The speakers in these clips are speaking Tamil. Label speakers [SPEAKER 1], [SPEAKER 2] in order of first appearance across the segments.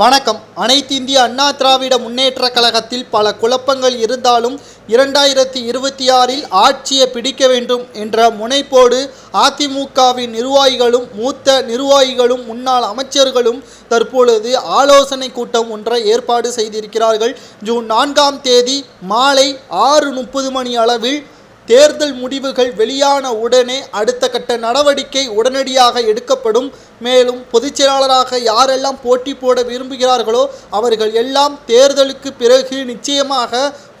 [SPEAKER 1] வணக்கம். அனைத்து இந்திய அண்ணா திராவிட முன்னேற்ற கழகத்தில் பல குழப்பங்கள் இருந்தாலும் இரண்டாயிரத்தி இருபத்தி ஆறில் ஆட்சியை பிடிக்க வேண்டும் என்ற முனைப்போடு அதிமுகவின் நிர்வாகிகளும் மூத்த நிர்வாகிகளும் முன்னாள் அமைச்சர்களும் தற்பொழுது ஆலோசனை கூட்டம் ஒன்றை ஏற்பாடு செய்திருக்கிறார்கள். ஜூன் நான்காம் தேதி மாலை ஆறு முப்பது மணி அளவில் தேர்தல் முடிவுகள் வெளியான உடனே அடுத்த கட்ட நடவடிக்கை உடனடியாக எடுக்கப்படும். மேலும் பொதுச் செயலாளராக யாரெல்லாம் போட்டி போட விரும்புகிறார்களோ அவர்கள் எல்லாம் தேர்தலுக்கு பிறகு நிச்சயமாக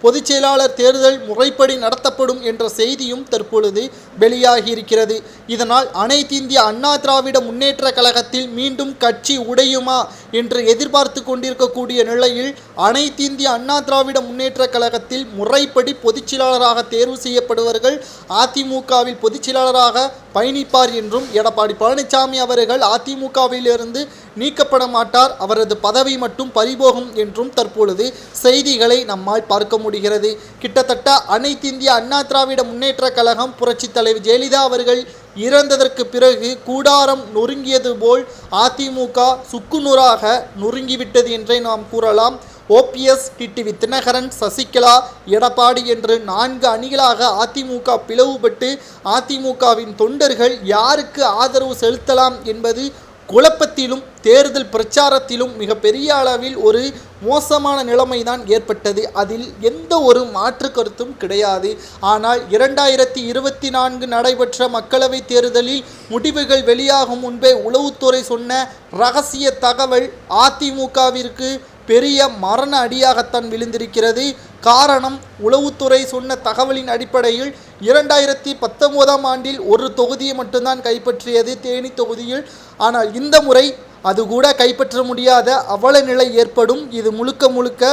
[SPEAKER 1] பொதுச் செயலாளர் தேர்தல் முறைப்படி நடத்தப்படும் என்ற செய்தியும் தற்பொழுது வெளியாகி இருக்கிறது இதனால் அனைத்து இந்திய அண்ணா திராவிட முன்னேற்ற கழகத்தில் மீண்டும் கட்சி உடையுமா என்று எதிர்பார்த்து கொண்டிருக்கக்கூடிய நிலையில் அனைத்து இந்திய அண்ணா திராவிட முன்னேற்ற கழகத்தில் முறைப்படி பொதுச் செயலாளராக தேர்வு செய்யப்படுவர்கள் அதிமுகவில் பொதுச் செயலாளராக பயணிப்பார் என்றும் எடப்பாடி பழனிசாமி அவர்கள் அதிமுகவிலிருந்து நீக்கப்பட மாட்டார். அவரது பதவி மட்டும் பறிபோகும் என்றும் தற்பொழுது செய்திகளை நம்மால் பார்க்க முடிகிறது. கிட்டத்தட்ட அனைத்து இந்திய அண்ணா திராவிட முன்னேற்ற கழகம் புரட்சித் தலைவர் ஜெயலலிதா அவர்கள் இறந்ததற்கு பிறகு கூடாரம் நொறுங்கியது போல் அதிமுக சுக்குநூறாக நொறுங்கிவிட்டது என்றே நாம் கூறலாம். ஓபிஎஸ் டிடிவி தினகரன் சசிகலா எடப்பாடி என்று நான்கு அணிகளாக அதிமுக பிளவுபட்டு அதிமுகவின் தொண்டர்கள் யாருக்கு ஆதரவு செலுத்தலாம் என்பது குழப்பத்திலும் தேர்தல் பிரச்சாரத்திலும் மிகப்பெரிய அளவில் ஒரு மோசமான நிலைமைதான் ஏற்பட்டது. அதில் எந்த ஒரு மாற்று கருத்தும் கிடையாது. ஆனால் இரண்டாயிரத்தி இருபத்தி நான்கு நடைபெற்ற மக்களவைத் தேர்தலில் முடிவுகள் வெளியாகும் முன்பே உளவுத்துறை சொன்ன ரகசிய தகவல் அதிமுகவிற்கு பெரிய மரண அடியாகத்தான் விழுந்திருக்கிறது. காரணம் உளவுத்துறை சொன்ன தகவலின் அடிப்படையில் இரண்டாயிரத்தி பத்தொம்போதாம் ஆண்டில் ஒரு தொகுதியை மட்டும்தான் கைப்பற்றியது தேனி தொகுதியில். ஆனால் இந்த முறை அது கூட கைப்பற்ற முடியாத அவல நிலை ஏற்படும். இது முழுக்க முழுக்க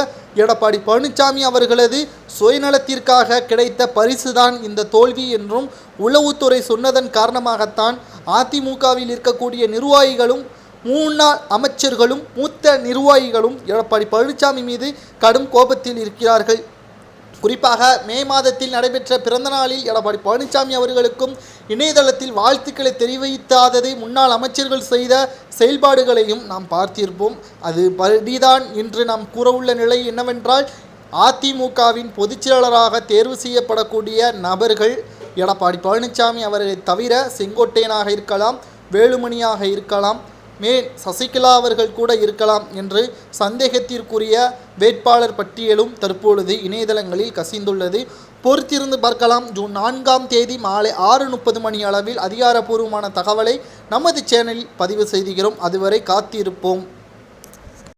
[SPEAKER 1] எடப்பாடி பழனிசாமி அவர்களது சுயநலத்திற்காக கிடைத்த பரிசுதான் இந்த தோல்வி என்றும் உளவுத்துறை சொன்னதன் காரணமாகத்தான் அதிமுகவில் இருக்கக்கூடிய நிர்வாகிகளும் முன்னாள் அமைச்சர்களும் மூத்த நிர்வாகிகளும் எடப்பாடி பழனிசாமி மீது கடும் கோபத்தில் இருக்கிறார்கள். குறிப்பாக மே மாதத்தில் நடைபெற்ற பிறந்த நாளில் எடப்பாடி பழனிசாமி அவர்களுக்கும் இணையதளத்தில் வாழ்த்துக்களை தெரிவித்தாததை முன்னாள் அமைச்சர்கள் செய்த செயல்பாடுகளையும் நாம் பார்த்திருப்போம். அது படிதான் இன்று நாம் கூறவுள்ள நிலை என்னவென்றால் அதிமுகவின் பொதுச்செயலாளராக தேர்வு செய்யப்படக்கூடிய நபர்கள் எடப்பாடி பழனிசாமி அவர்களை தவிர செங்கோட்டையனாக இருக்கலாம் வேலுமணியாக இருக்கலாம் மேல் சசிகலா அவர்கள் கூட இருக்கலாம் என்று சந்தேகத்திற்குரிய வேட்பாளர் பட்டியலும் தற்பொழுது இணையதளங்களில் கசிந்துள்ளது. பொறுத்திருந்து பார்க்கலாம். ஜூன் நான்காம் தேதி மாலை ஆறு முப்பது மணி அளவில் அதிகாரப்பூர்வமான தகவலை நமது சேனலில் பதிவு செய்துகிறோம். அதுவரை காத்திருப்போம்.